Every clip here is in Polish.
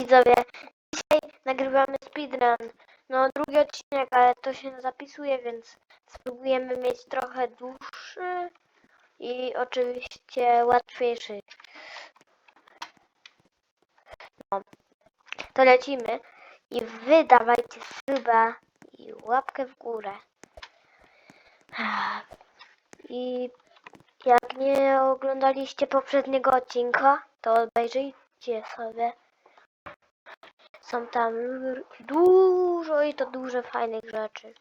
Widzowie, dzisiaj nagrywamy speedrun. No, drugi odcinek, ale to się zapisuje, więc spróbujemy mieć trochę dłuższy i oczywiście łatwiejszy. No, to lecimy i wy dawajcie suba i łapkę w górę. I jak nie oglądaliście poprzedniego odcinka, to obejrzyjcie sobie. Są tam dużo i to dużo fajnych rzeczy.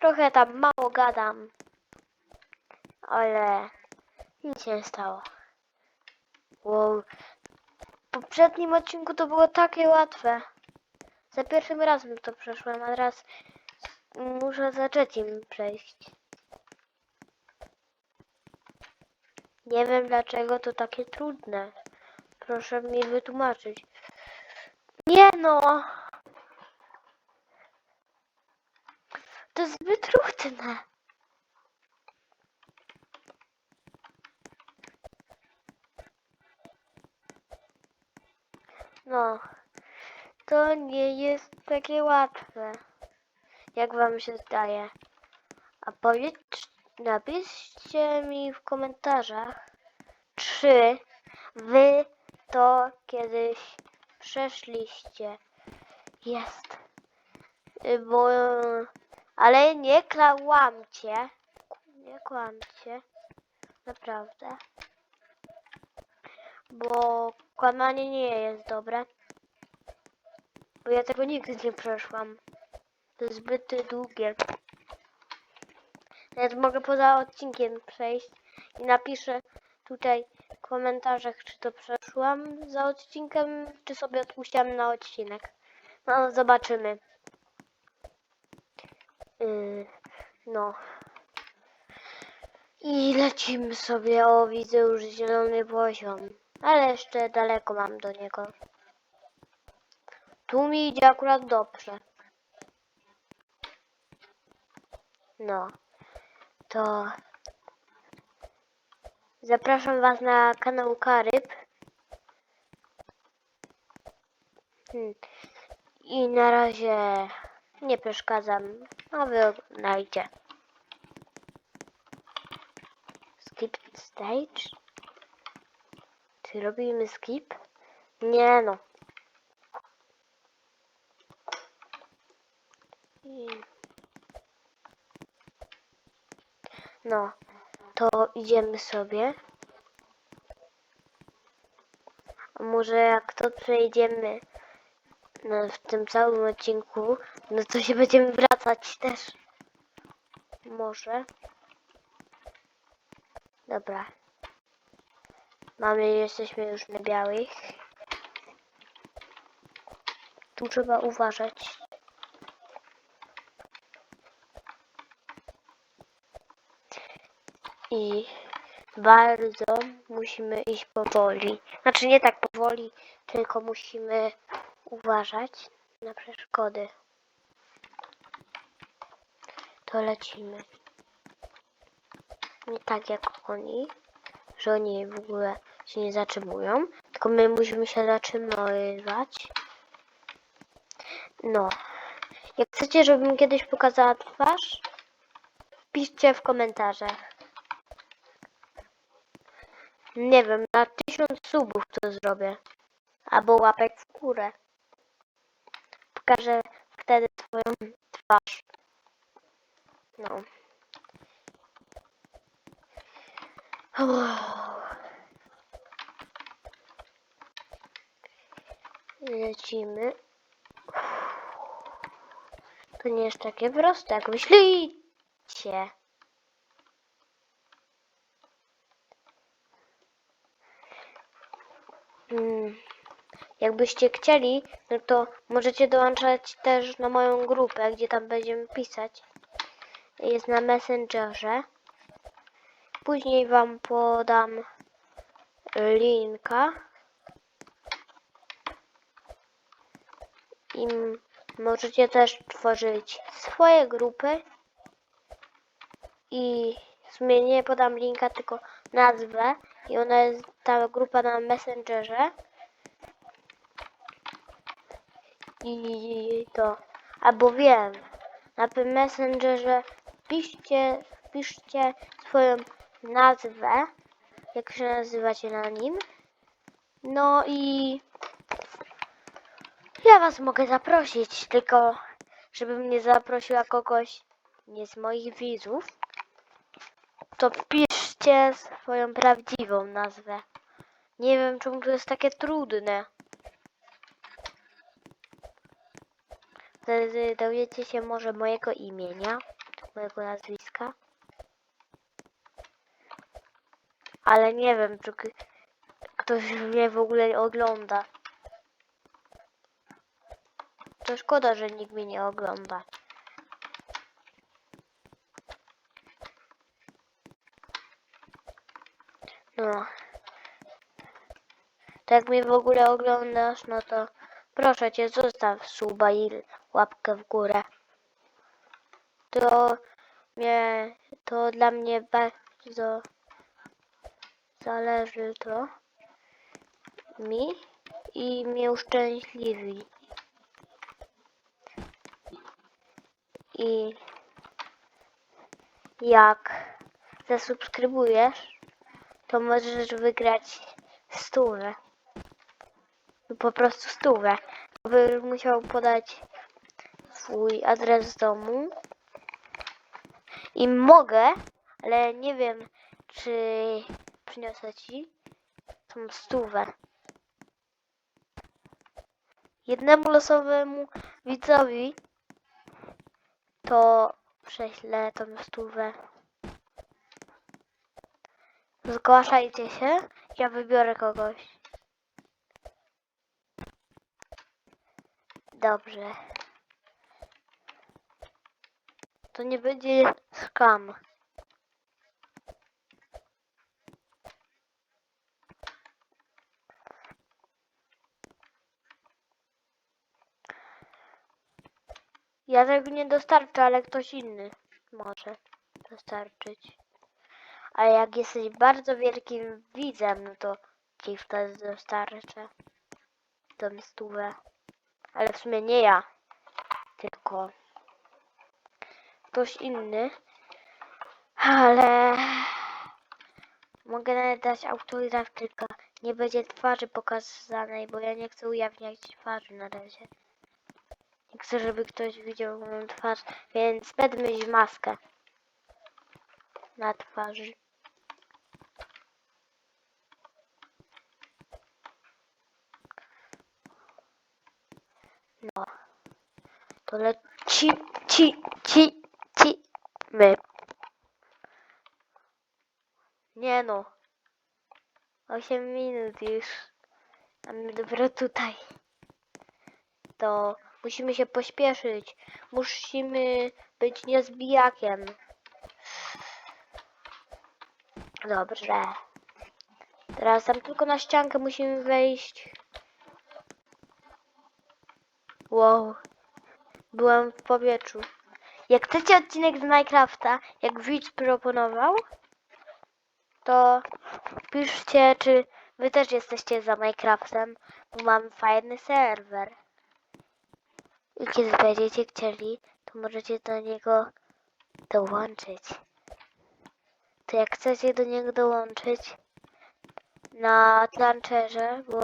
Trochę tam mało gadam, ale nic się nie stało. Wow. W poprzednim odcinku to było takie łatwe. Za pierwszym razem to przeszłem, a teraz muszę za trzecim przejść. Nie wiem dlaczego to takie trudne. Proszę mi wytłumaczyć. Nie no! To zbyt trudne. No, to nie jest takie łatwe, jak wam się zdaje. A powiedz, napiszcie mi w komentarzach, czy wy to kiedyś przeszliście. Jest. Y, Bo... Ale nie kłamcie. Nie kłamcie. Naprawdę. Bo kłamanie nie jest dobre. Bo ja tego nigdy nie przeszłam. To jest zbyt długie. Nawet mogę poza odcinkiem przejść i napiszę tutaj w komentarzach, czy to przeszłam za odcinkiem, czy sobie odpuściłam na odcinek. No, zobaczymy. Yy, no. I lecimy sobie. O, widzę już zielony poziom. Ale jeszcze daleko mam do niego. Tu mi idzie akurat dobrze. No. To Zapraszam Was na kanał Karyb. Hmm. I na razie nie przeszkadzam, a Wy oglądajcie. Skip stage? Czy robimy skip? Nie no. No, to idziemy sobie. Może jak to przejdziemy no, w tym całym odcinku, no to się będziemy wracać też. Może. Dobra. Mamy, jesteśmy już na białych. Tu trzeba uważać. I bardzo musimy iść powoli. Znaczy nie tak powoli, tylko musimy uważać na przeszkody. To lecimy. Nie tak jak oni, że oni w ogóle się nie zatrzymują, tylko my musimy się zatrzymywać. No. Jak chcecie, żebym kiedyś pokazała twarz, piszcie w komentarzach. Nie wiem, na tysiąc subów to zrobię. Albo łapek w górę. Pokażę wtedy twoją twarz. No. Lecimy. To nie jest takie proste, jak myślicie. Jakbyście chcieli, no to możecie dołączać też na moją grupę, gdzie tam będziemy pisać. Jest na Messengerze. Później wam podam linka. I możecie też tworzyć swoje grupy. I w sumie nie podam linka, tylko nazwę. I ona jest ta grupa na Messengerze. I to, albo wiem, na tym Messengerze piszcie, piszcie swoją nazwę, jak się nazywacie na nim. No i ja was mogę zaprosić, tylko żebym nie zaprosiła kogoś nie z moich widzów, to piszcie swoją prawdziwą nazwę. Nie wiem, czemu to jest takie trudne. Wtedy dowiecie się może mojego imienia, mojego nazwiska. Ale nie wiem, czy ktoś mnie w ogóle ogląda. To szkoda, że nikt mnie nie ogląda. No. To jak mnie w ogóle oglądasz, no to proszę cię, zostaw suba i łapkę w górę. To mnie, to dla mnie bardzo zależy to mi i mnie uszczęśliwi. I jak zasubskrybujesz, to możesz wygrać stówę. No Po prostu stówę. Będziesz musiał podać swój adres domu. I mogę, ale nie wiem, czy przyniosę ci tą stówę. Jednemu losowemu widzowi to prześlę tą stówę. Zgłaszajcie się, ja wybiorę kogoś. Dobrze. To nie będzie skam. Ja tego nie dostarczę, ale ktoś inny może dostarczyć. A jak jesteś bardzo wielkim widzem, no to ci wtedy dostarczę tą stówę. Ale w sumie nie ja, tylko ktoś inny. Ale mogę nawet dać autograf, tylko nie będzie twarzy pokazanej, bo ja nie chcę ujawniać twarzy na razie. Nie chcę, żeby ktoś widział moją twarz, więc będę mieć maskę na twarzy. No. To leci, ci, ci, my. Nie no. 8 minut już. A my dopiero tutaj. To musimy się pośpieszyć. Musimy być niezbijakiem. Dobrze. Teraz tam tylko na ściankę musimy wejść. Wow. Byłem w powietrzu. Jak chcecie odcinek z Minecrafta, jak widz proponował, to piszcie, czy wy też jesteście za Minecraftem, bo mam fajny serwer. I kiedy będziecie chcieli, to możecie do niego dołączyć. To jak chcecie do niego dołączyć na launcherze, bo,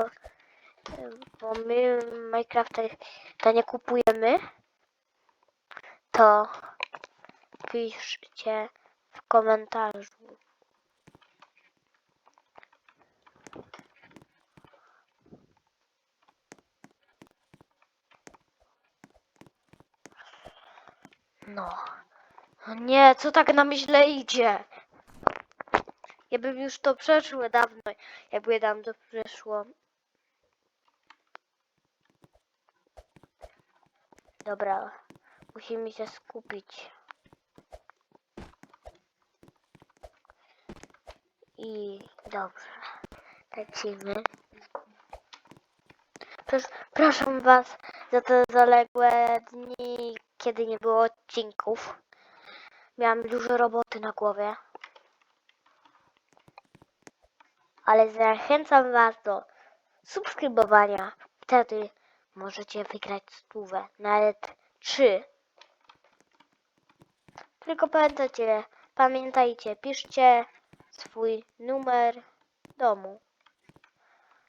bo my Minecrafta nie kupujemy, to piszcie w komentarzu. No. No nie, co tak nam źle idzie? Ja bym już to przeszło dawno, jakby nam to przeszło. Dobra, musimy się skupić. I dobrze, lecimy. Proszę, proszę Was za te zaległe dni, kiedy nie było odcinków. Miałam dużo roboty na głowie. Ale zachęcam Was do subskrybowania. Wtedy możecie wygrać stówę, nawet trzy. Tylko pamiętajcie, pamiętajcie, piszcie swój numer domu.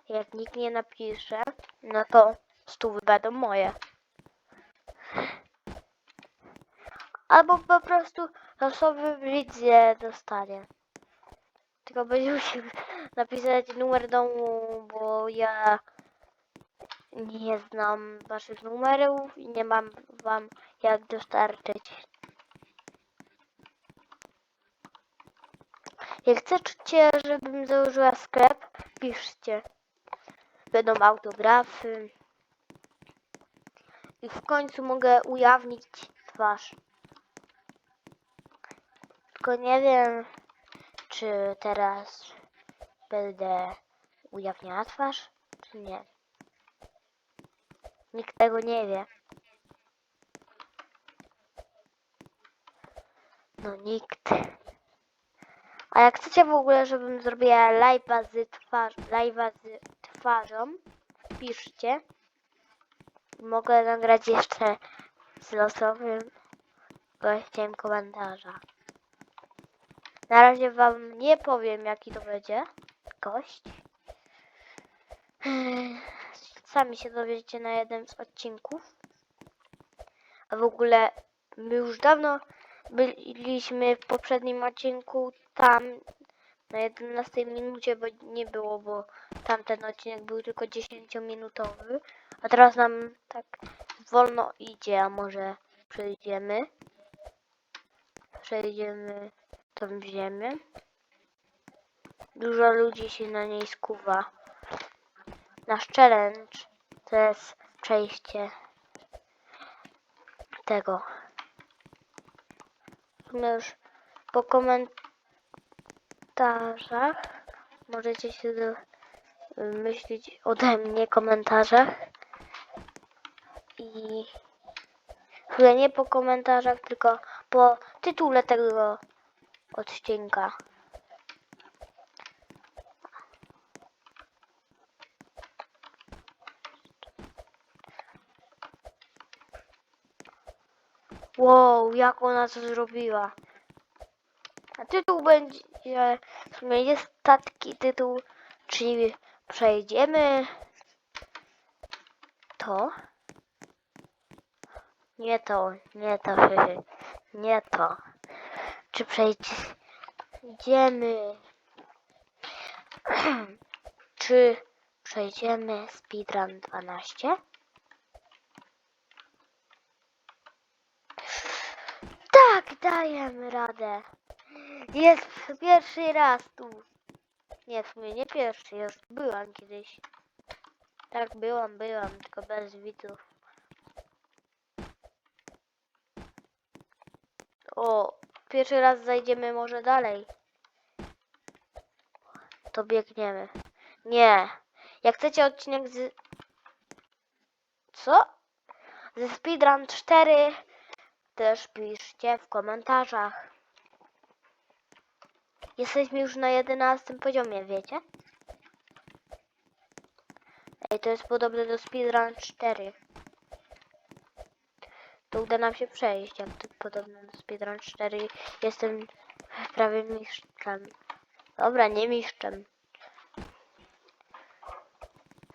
Jak nikt nie napisze, no to stówy będą moje. Albo po prostu losowy widz je dostanie. Tylko będzie musiał napisać numer domu, bo ja nie znam waszych numerów i nie mam wam jak dostarczyć. Jak chcecie, żebym założyła sklep, piszcie. Będą autografy. I w końcu mogę ujawnić twarz. Tylko nie wiem, czy teraz będę ujawniała twarz, czy nie. Nikt tego nie wie. No nikt. A jak chcecie w ogóle, żebym zrobiła live'a z, twarz, z twarzą, piszcie. Mogę nagrać jeszcze z losowym gościem komentarza. Na razie wam nie powiem, jaki to będzie gość. Sami się dowiecie na jednym z odcinków. A w ogóle my już dawno byliśmy w poprzednim odcinku tam na 11 minucie, bo nie było, bo tamten odcinek był tylko 10-minutowy. A teraz nam tak wolno idzie, a może przejdziemy. Przejdziemy tą ziemię. Dużo ludzi się na niej skuwa. Nasz challenge to jest przejście tego. Już po komentarzach możecie się myśleć ode mnie komentarzach i chyba nie po komentarzach, tylko po tytule tego odcinka. Wow, jak ona to zrobiła. A tytuł będzie, w sumie jest taki tytuł, czyli przejdziemy to. Nie to, nie to, nie to. Czy przejdziemy, czy przejdziemy speedrun 12? Tak, dajemy radę. Jest pierwszy raz tu. Nie, w sumie nie pierwszy, już byłam kiedyś. Tak, byłam, byłam, tylko bez widzów. O, pierwszy raz zajdziemy może dalej. To biegniemy. Nie. Jak chcecie odcinek z... Co? Ze Speedrun 4 też piszcie w komentarzach. Jesteśmy już na 11 poziomie, wiecie? Ej, to jest podobne do Speedrun 4. To uda nam się przejść, jak to podobne do Speedrun 4. Jestem prawie mistrzem. Dobra, nie mistrzem.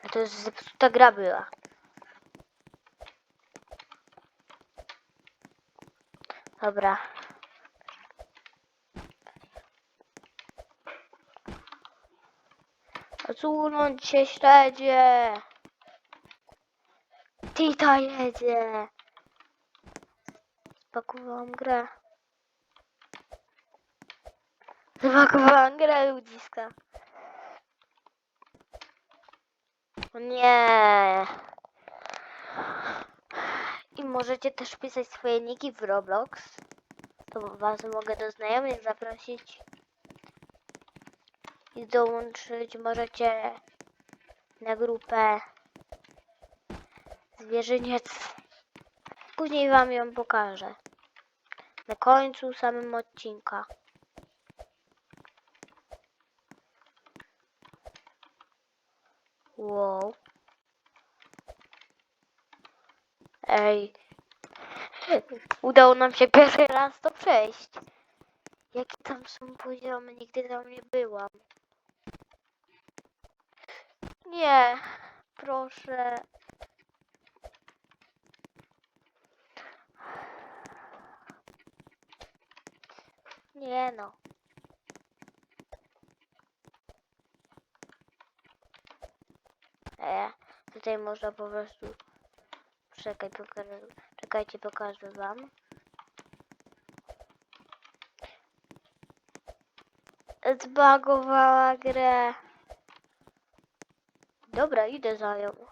A to jest zepsuta gra była. Dobra. Odsunąć się śledzie. Tita jedzie. Spakowałam grę. Spakowałam grę ludziska. O nie. I możecie też pisać swoje niki w Roblox. To was mogę do znajomych zaprosić. I dołączyć możecie na grupę Zwierzyniec. Później wam ją pokażę. Na końcu samym odcinka. Wow. Ej. Udało nam się pierwszy raz to przejść. Jakie tam są poziomy? Nigdy tam nie byłam. Nie. Proszę. Nie no. E, tutaj można po prostu... Czekaj, pokażę... Czekajcie, pokażę wam. Zbagowała grę. Dobra, idę za nią.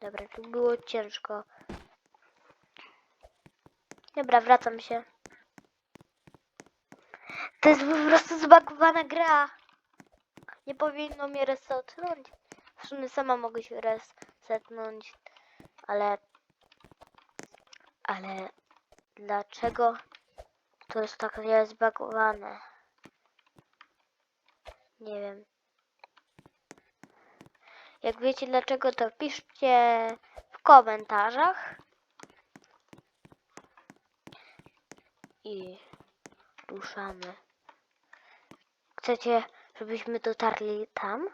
Dobra, tu było ciężko. Dobra, wracam się. To jest po prostu zbagowana gra. Nie powinno mnie resetnąć. W sumie sama mogę się resetnąć, ale... Ale... Dlaczego to jest tak zbagowane? Nie wiem. Jak wiecie dlaczego, to piszcie w komentarzach. I ruszamy. Chcecie, żebyśmy dotarli tam?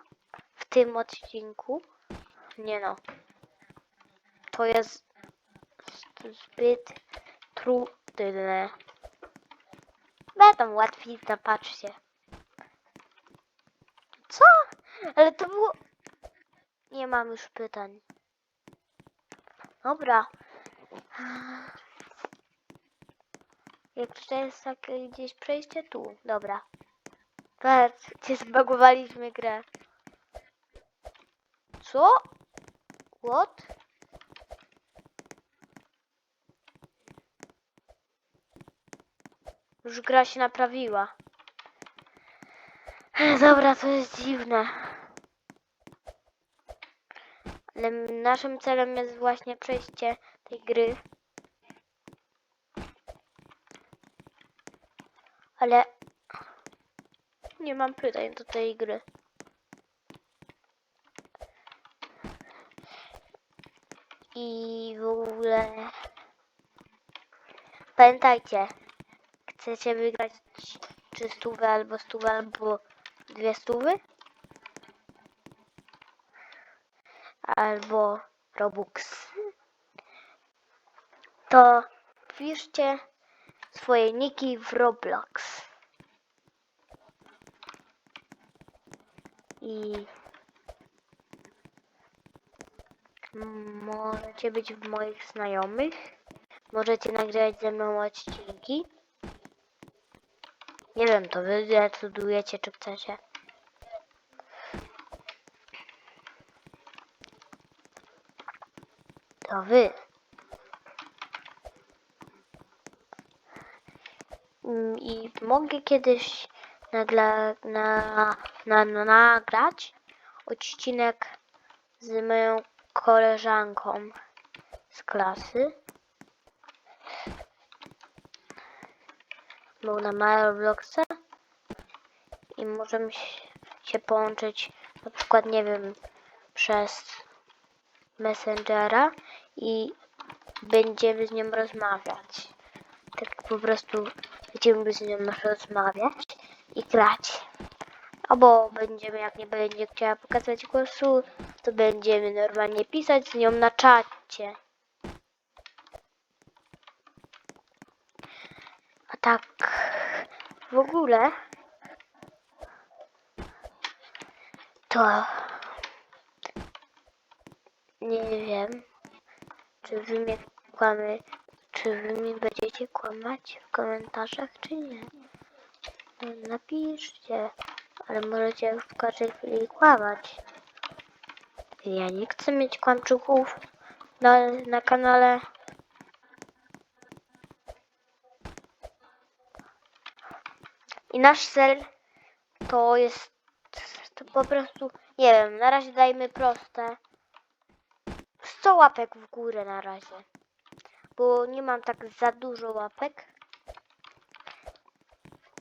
W tym odcinku? Nie no. To jest zbyt trudne. Będą łatwiej, zapatrzcie. Co? Ale to było... Nie mam już pytań. Dobra. Jak tutaj jest takie gdzieś przejście tu. Dobra. Patrz, gdzie zbagowaliśmy grę. Co? What? Już gra się naprawiła. Dobra, to jest dziwne. Ale naszym celem jest właśnie przejście tej gry. Ale nie mam pytań do tej gry. I w ogóle pamiętajcie, chcecie wygrać czy stówę albo stówę albo dwie stówy? Albo Robux. To piszcie swoje niki w Roblox. I możecie być w moich znajomych. Możecie nagrywać ze mną odcinki. Nie wiem, to wy decydujecie, czy chcecie. To wy. Mm, I mogę kiedyś nagle na, na, na, nagrać odcinek z moją koleżanką z klasy. Był na Robloxa i możemy się połączyć na przykład, nie wiem, przez Messengera i będziemy z nią rozmawiać. Tak po prostu będziemy z nią rozmawiać i grać. Albo będziemy, jak nie będzie chciała pokazać głosu, to będziemy normalnie pisać z nią na czacie. A tak w ogóle to nie wiem, czy wy mnie kłamy, czy wy mi będziecie kłamać w komentarzach, czy nie. Napiszcie, ale możecie w każdej chwili kłamać. Ja nie chcę mieć kłamczuchów na, na kanale. I nasz cel to jest to po prostu, nie wiem, na razie dajmy proste. 100 łapek w górę na razie. Bo nie mam tak za dużo łapek.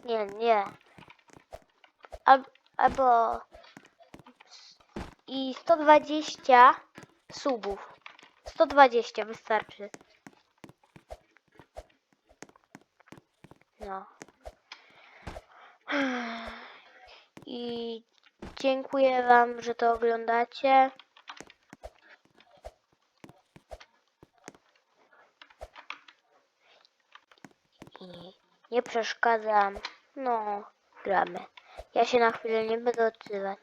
Nie, nie. Al, albo i 120 subów. 120 wystarczy. No. I dziękuję Wam, że to oglądacie. I nie przeszkadzam. No, gramy. Ja się na chwilę nie będę odzywać.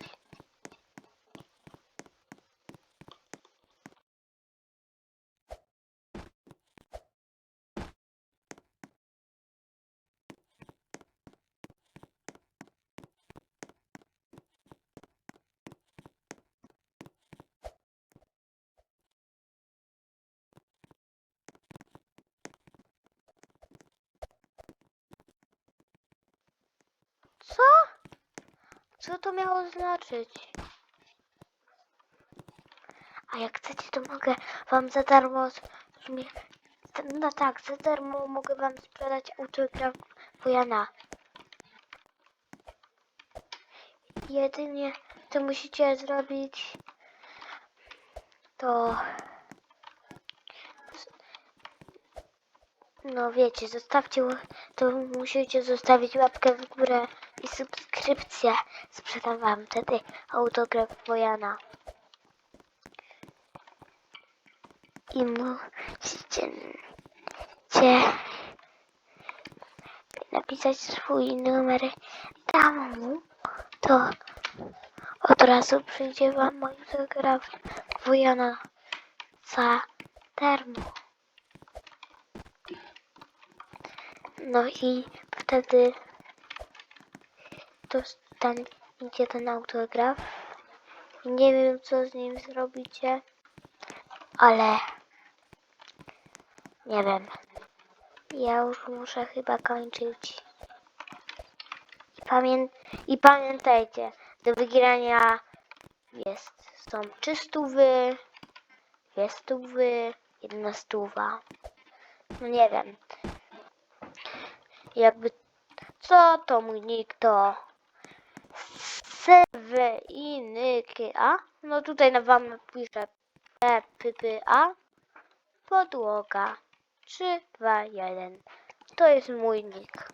Co? Co to miało znaczyć? A jak chcecie, to mogę wam za darmo. No tak, za darmo mogę wam sprzedać autograf Wojana. Jedynie co musicie zrobić, to. No wiecie, zostawcie, to musicie zostawić łapkę w górę i subskrypcję. Sprzedam wam wtedy autograf Wojana. I musicie napisać swój numer domu, to od razu przyjdzie wam autograf Wojana za darmo. No i wtedy dostaniecie ten autograf. Nie wiem, co z nim zrobicie, ale nie wiem. Ja już muszę chyba kończyć. I, pamię I pamiętajcie, do wygrania jest, są trzy stówy, dwie stówy, jedna stówa. No nie wiem. Jakby co to mój nick to Seweinyka. No tutaj na wam napiszę PPA. Podłoga 3, 2, 1. To jest mój nick.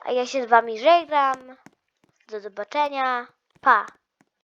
A ja się z wami żegnam. Do zobaczenia. Pa.